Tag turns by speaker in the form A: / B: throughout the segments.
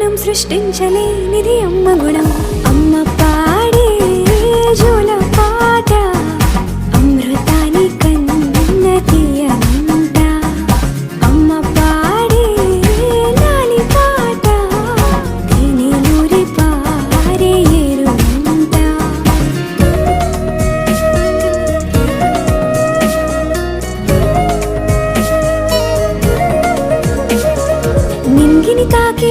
A: మూలం మమ్మతనం సృష్టించలేనిది అమ్మ గుణం అమ్మ పాడే జోల పాట అమృతాని కన్న తీయనంట అమ్మ పాడే లాలి పాట తేనెలూరి పారే ఏరునంట నింగిని తాకే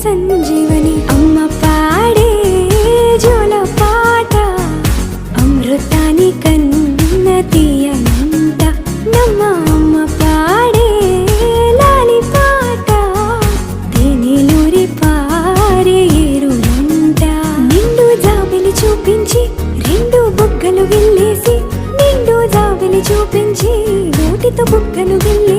A: సంజీవని అమ్మ పాడే జోల పాట. అమృతాని కన్న తీయనంట నమ్మ అమ్మ పాడే లాలి పాట. తేనెలూరి పారే ఏరులంట. నిండు జాబిలి చూపించి రెండు బుగ్గలు వెళ్ళేసి నిండు జాబిలి చూపించి నోటితో బుగ్గను వెళ్ళి